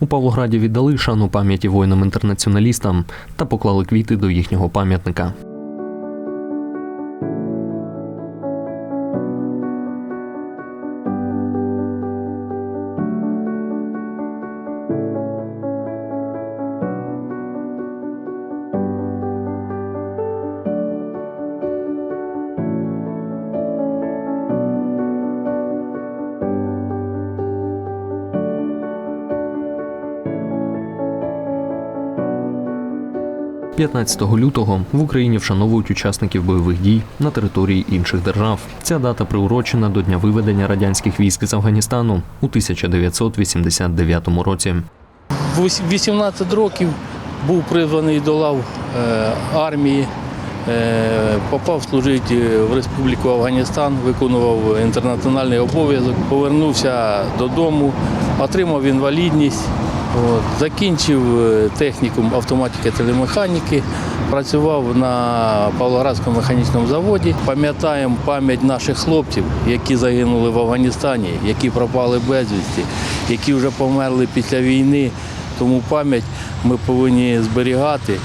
У Павлограді віддали шану пам'яті воїнам-інтернаціоналістам та поклали квіти до їхнього пам'ятника. – 15 лютого в Україні вшановують учасників бойових дій на території інших держав. Ця дата приурочена до дня виведення радянських військ з Афганістану у 1989 році. В 18 років був призваний до лав е, армії, е, попав служити в Республіку Афганістан, виконував інтернаціональний обов'язок, повернувся додому, отримав інвалідність, от, закінчив е, технікум автоматики телемеханіки, працював на Павлоградському механічному заводі. Пам'ятаємо пам'ять наших хлопців, які загинули в Афганістані, які пропали безвісті, які вже померли після війни. Тому пам'ять ми повинні зберігати.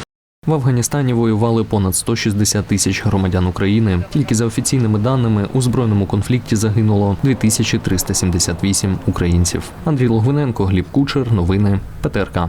В Афганістані воювали понад 160 тисяч громадян України. Тільки за офіційними даними у збройному конфлікті загинуло 2378 українців. Андрій Логвиненко, Гліб Кучер. Новини ПТРК.